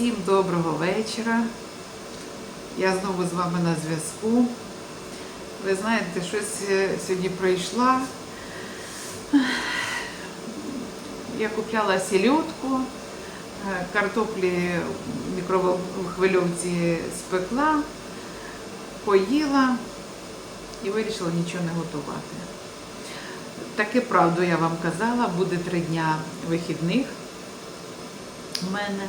Всім доброго вечора. Я знову з вами на зв'язку. Ви знаєте, щось е, сьогодні пройшла. Я купляла сільотку, е, картоплі в мікроволновці спекла, поїла і вирішила нічого не готувати. Таки правду я вам казала, буде три дня вихідних у мене.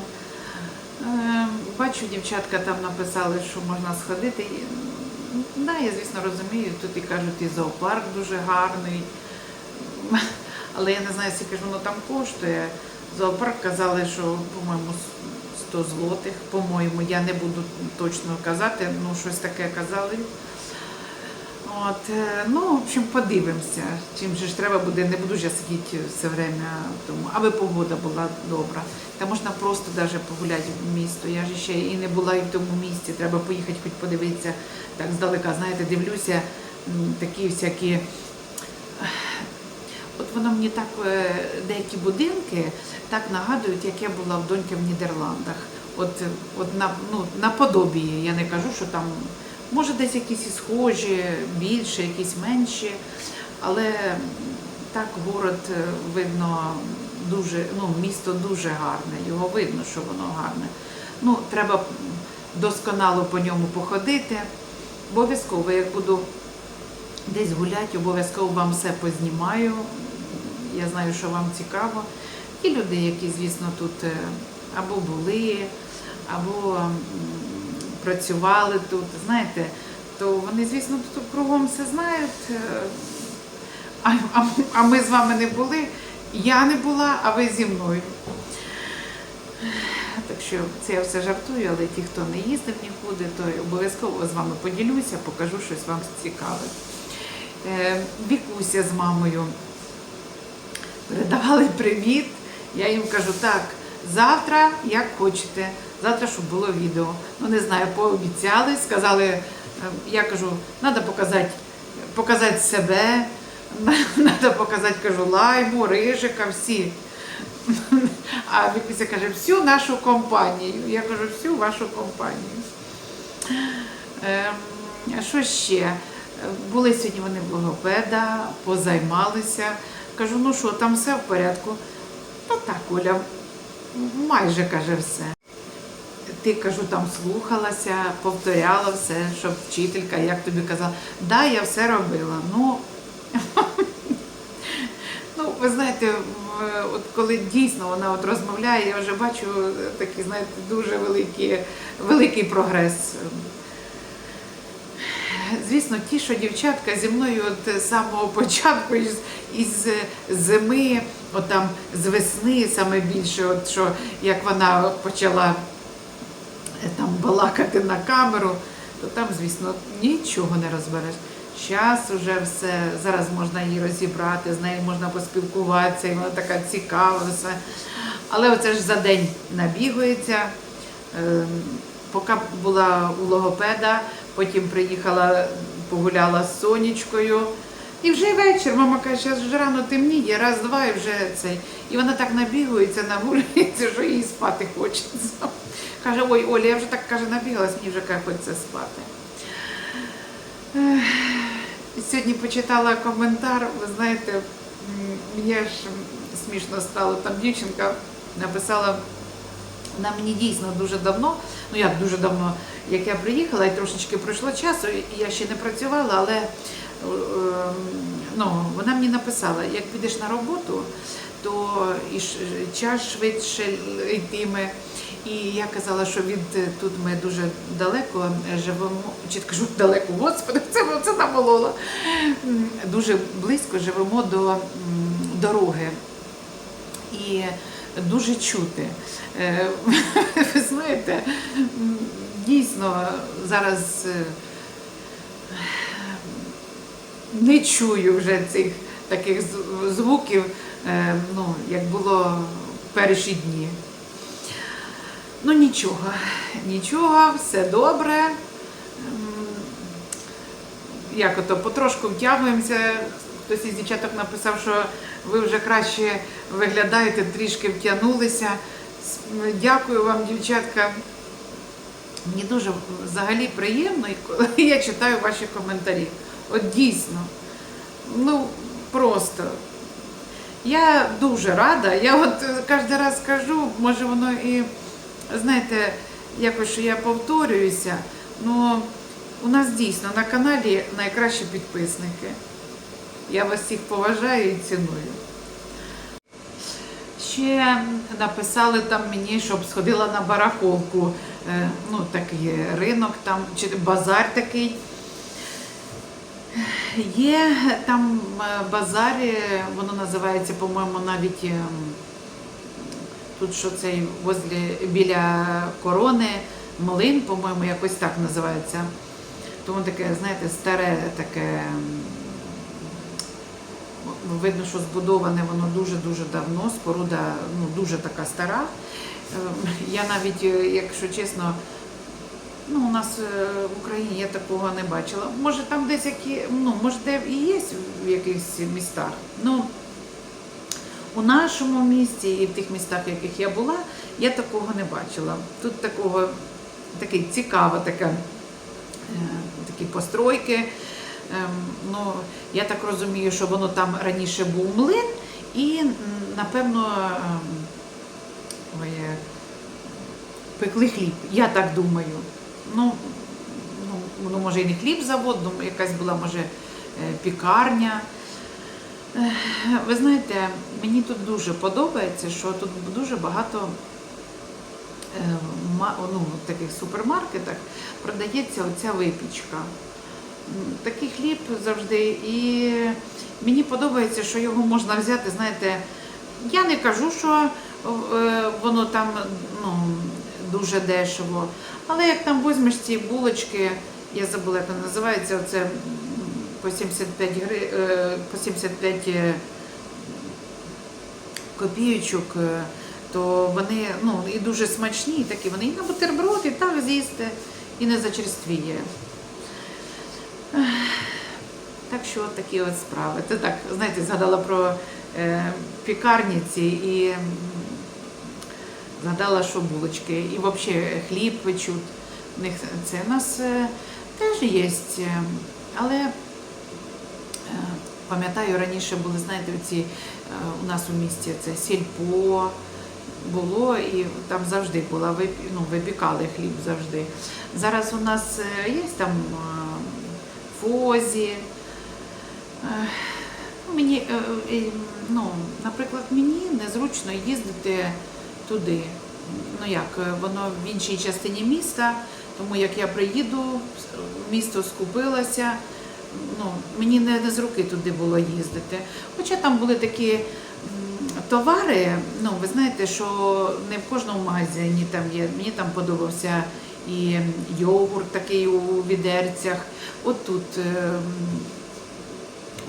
Е, Бачу, дівчатка там написали, що можна сходити. Да, я, звісно, розумію, тут і кажуть, і зоопарк дуже гарний. Але я не знаю, скільки ж воно там коштує. Зоопарк казали, що, по-моєму, 100 злотих, по-моєму, я не буду точно казати, ну щось таке казали. От, е, ну, в общем, подивимося. Чим же ж треба буде, не буду ж я сидіти все время тому, аби погода була добра. Та можна просто даже погуляти в місто. Я ж ще і не була і в тому місці, треба поїхати, хоч подивитися так здалека. Знаєте, дивлюся, такі всякі. От воно мені так е, деякі будинки так нагадують, як я була в доньки в Нідерландах. От, от на, ну, наподобі, я не кажу, що там може десь якісь і схожі, більше, якісь менші, але так город е, видно дуже, ну, місто дуже гарне, його видно, що воно гарне. Ну, треба досконало по ньому походити. Обов'язково, як буду десь гуляти, обов'язково вам все познімаю. Я знаю, що вам цікаво. І люди, які, звісно, тут е, або були, або працювали тут, знаєте, то вони, звісно, тут кругом все знають. е, А, а, а ми з вами не були. Я не була, а ви зі мною. Так що це я все жартую, але ті, хто не їздив нікуди, то обов'язково з вами поділюся, покажу щось вам цікаве. Е, Вікуся з мамою передавали привіт. Я їм кажу, так, завтра, як хочете, завтра, щоб було відео. Ну, не знаю, пообіцяли, сказали, е, я кажу, треба показати, показати себе, треба показати, кажу, лайму, рижика, всі. А Вікуся каже, всю нашу компанію. Я кажу, всю вашу компанію. Ем, що ще? Були сьогодні вони в логопеда, позаймалися. Кажу, ну що, там все в порядку? Та так, Оля, майже каже все. Ти кажу, там слухалася, повторяла все, щоб вчителька, як тобі казала, да, я все робила. Ну, ну ви знаєте, от коли дійсно вона от розмовляє, я вже бачу такий, знаєте, дуже великий, великий прогрес. Звісно, ті, що дівчатка зі мною з самого початку із, із зими, от там з весни саме більше, от що як вона почала там балакати на камеру, то там, звісно, нічого не розбереш. Зараз уже все, зараз можна її розібрати, з нею можна поспілкуватися, і вона така цікава, все. Але оце ж за день набігається. Ем, Поки була у логопеда, потім приїхала, погуляла з сонечкою. І вже вечір, мама каже, зараз вже рано темніє, раз-два і вже цей. І вона так набігується, нагулюється, що їй спати хочеться. Каже, ой, Оля, я вже так каже, набігалась, мені вже каже, хочеться спати. Сьогодні почитала коментар, ви знаєте, мені аж смішно стало. Там дівчинка написала, вона мені дійсно дуже давно, ну як дуже давно, як я приїхала, і трошечки пройшло часу, і я ще не працювала, але е, ну, вона мені написала, як підеш на роботу, то і час швидше йтиме. І я казала, що від е, тут ми дуже далеко живемо, чи кажу далеко, господи, це, це намолола. Дуже близько живемо до дороги. І дуже чути. Е, Ви знаєте, дійсно зараз е, не чую вже цих таких звуків, е, ну, як було перші дні. Ну нічого, нічого, все добре. Як ото потрошку втягуємося. Хтось із дівчаток написав, що ви вже краще виглядаєте, трішки втягнулися. Дякую вам, дівчатка. Мені дуже взагалі приємно, коли я читаю ваші коментарі. От дійсно. Ну, просто. Я дуже рада. Я от е, кожен раз кажу, може воно і, знаєте, якось що я повторююся. Ну, у нас дійсно на каналі найкращі підписники. Я вас всіх поважаю і ціную. Ще написали там мені, щоб сходила на барахолку. Е, Ну, такий ринок там, чи базар такий. Є там е, базар, воно називається, по-моєму, навіть ем, тут що цей возле, біля корони, млин, по-моєму, якось так називається. Тому таке, знаєте, старе таке. Видно, що збудоване воно дуже-дуже давно, споруда ну, дуже така стара. Ем, Я навіть, е, якщо чесно, ну, у нас е, в Україні я такого не бачила. Може там десь які, ну, може, де і є в якихось містах. Ну, у нашому місті і в тих містах, в яких я була, я такого не бачила. Тут такого, такий цікава така, е, такі постройки. Ем, ну, я так розумію, що воно там раніше був млин, і напевно ем, ой, е, пекли хліб. Я так думаю. Ну, ну, ну може і не хліб-завод, ну, якась була, може, е, пікарня. Ви знаєте, мені тут дуже подобається, що тут дуже багато е, ну, в таких супермаркетах продається оця випічка. Такий хліб завжди. І мені подобається, що його можна взяти, знаєте, я не кажу, що е, воно там ну, дуже дешево. Але як там візьмеш ці булочки, я забула, як вона називається, оце по 75 гри, е, по 75 е, копійочок, е, то вони ну, і дуже смачні, і такі вони і на бутерброд, і так з'їсти, і не зачерствіє. Так що от такі от справи. Це так, знаєте, згадала про е, пікарниці і згадала, що булочки, і взагалі хліб печуть. У них це у нас теж є, але пам'ятаю, раніше були, знаєте, ці е, у нас у місті це сільпо було, і там завжди була ну, випікали хліб завжди. Зараз у нас е, є там е, фозі. Ну, Мені, ну, наприклад, мені незручно їздити туди. Ну як, воно в іншій частині міста, тому як я приїду, місто скупилася, ну, мені не, не з руки туди було їздити. Хоча там були такі товари, ну ви знаєте, що не в кожному магазині там є. Мені там подобався і йогурт такий у відерцях. От тут ем,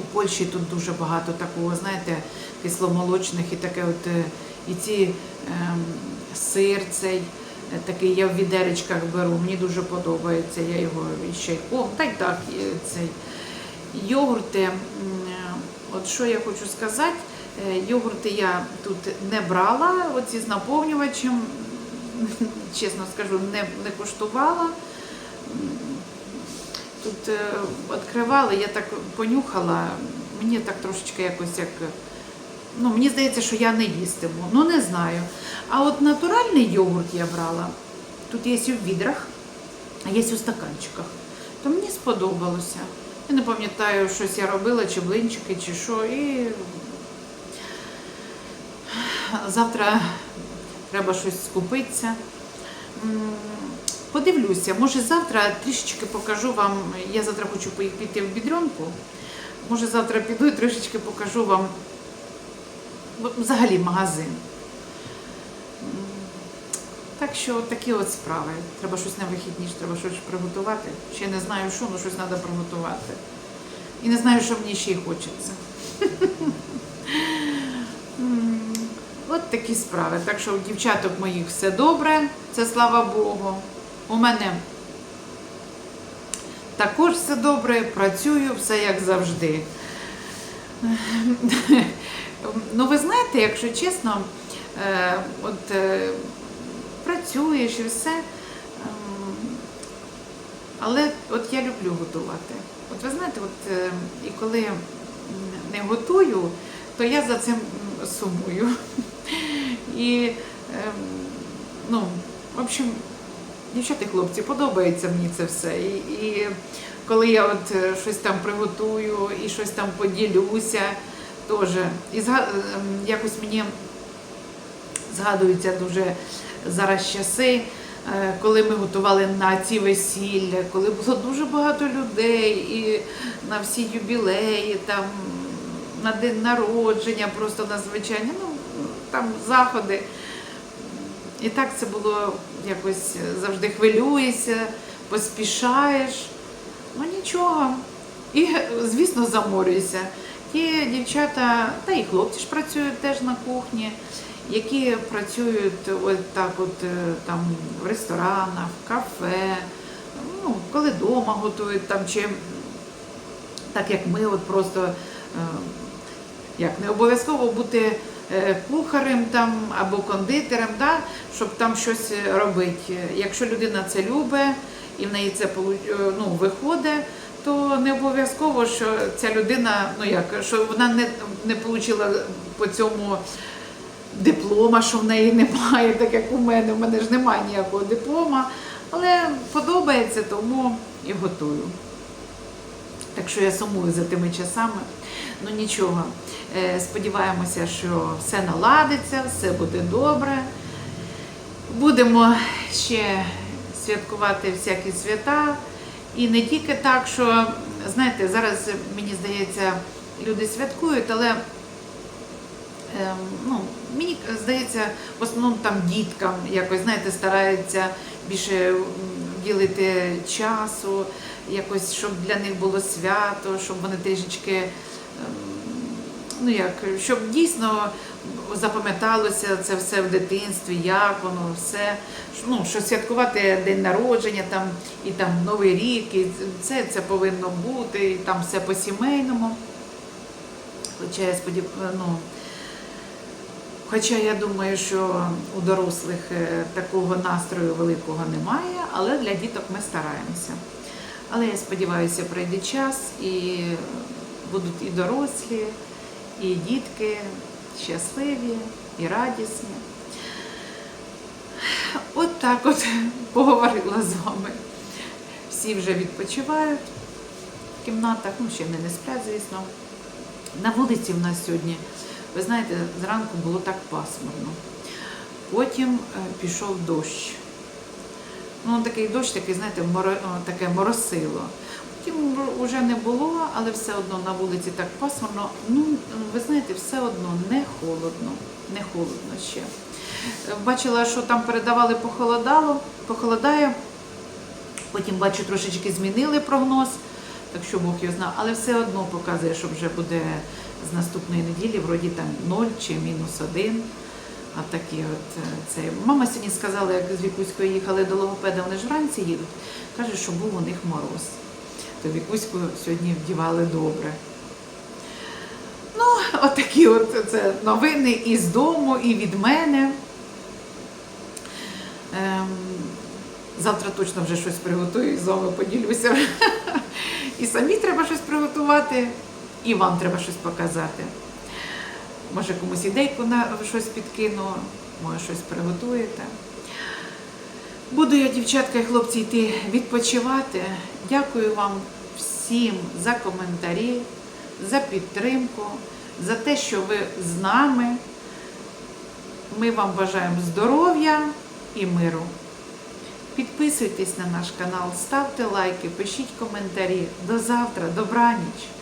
у Польщі тут дуже багато такого, знаєте, кисломолочних і таке от е, і ці ем, сир цей. Такий я в відеречках беру, мені дуже подобається. Я його ще о, й так е, цей йогурти. е, От що я хочу сказати, е, йогурти я тут не брала, оці з наповнювачем, чесно скажу, не, не куштувала. Тут е, відкривали, я так понюхала, мені так трошечки якось як. Ну, мені здається, що я не їстиму. Ну, не знаю. А от натуральний йогурт я брала. Тут є в відрах, а є у стаканчиках. То мені сподобалося. Я не пам'ятаю, щось я робила, чи блинчики, чи що. І завтра треба щось скупитися. Подивлюся, може завтра трішечки покажу вам. Я завтра хочу піти в бідрюнку. Може завтра піду і трішечки покажу вам взагалі магазин. Так що такі от справи. Треба щось на вихідні, треба щось приготувати. Ще не знаю, що, але щось треба приготувати. І не знаю, що мені ще й хочеться. От такі справи. Так що у дівчаток моїх все добре, це слава Богу. У мене також все добре, працюю, все як завжди. Ну, ви знаєте, якщо чесно, е, от, е, працюєш і все. Ем, Але от я люблю готувати. От ви знаєте, от е, і коли не готую, то я за цим сумую. І ем, ну, в общем, дівчата хлопці, подобається мені це все. І, і коли я от щось там приготую і щось там поділюся, теж. І ем, якось мені згадуються дуже зараз часи, е, коли ми готували на ці весілля, коли було дуже багато людей і на всі юбілеї, там на день народження, просто надзвичайні, ну там заходи. І так це було якось завжди хвилюєшся, поспішаєш. Ну нічого. І, звісно, заморюєшся. Ті дівчата, та і хлопці ж працюють теж на кухні, які працюють от так от е, там в ресторанах, в кафе, ну, коли вдома готують там, чи так як ми, от просто е, як не обов'язково бути е, кухарем там або кондитером, да, щоб там щось робити. Якщо людина це любить і в неї це ну, виходить, то не обов'язково, що ця людина, ну як, що вона не, не отримала по цьому диплома, що в неї немає, так як у мене. У мене ж немає ніякого диплома, але подобається, тому і готую. Так що я сумую за тими часами. Ну нічого. Е, Сподіваємося, що все наладиться, все буде добре. Будемо ще святкувати всякі свята. І не тільки так, що, знаєте, зараз, мені здається, люди святкують, але ем, ну, мені здається, в основному там діткам якось, знаєте, стараються більше ділити часу, якось, щоб для них було свято, щоб вони трішечки, ем, ну як, щоб дійсно запам'яталося це все в дитинстві, як воно все. Ну, що святкувати день народження там, і там Новий рік, і це, це повинно бути, і там все по-сімейному. Хоча я сподів... ну, Хоча я думаю, що у дорослих е, такого настрою великого немає, але для діток ми стараємося. Але я сподіваюся, прийде час і будуть і дорослі, і дітки щасливі і радісні. От так от поговорила з вами. Всі вже відпочивають в кімнатах, ну ще не, не сплять, звісно. На вулиці в нас сьогодні, ви знаєте, зранку було так пасмурно. Потім е, пішов дощ. Ну, такий дощ, такий, знаєте, моро, таке моросило. Потім вже не було, але все одно на вулиці так пасмурно. Ну, ви знаєте, все одно не холодно, не холодно ще. Бачила, що там передавали похолодало, похолодає. Потім бачу, трошечки змінили прогноз, так що Бог його знає, але все одно показує, що вже буде з наступної неділі, вроді там 0 чи мінус 1. А такі от е, це. Мама сьогодні сказала, як з Вікуською їхали до логопеда, вони ж вранці їдуть. Каже, що був у них мороз. То Вікуську сьогодні вдівали добре. Ну, отакі от це новини і з дому, і від мене. Ем, завтра точно вже щось приготую і з вами поділюся. І самі треба щось приготувати, і вам треба щось показати. Може комусь ідейку на щось підкину, може щось приготуєте. Буду я, дівчатка і хлопці, йти відпочивати. Дякую вам всім за коментарі, за підтримку, за те, що ви з нами. Ми вам бажаємо здоров'я і миру. Підписуйтесь на наш канал, ставте лайки, пишіть коментарі. До завтра, добраніч!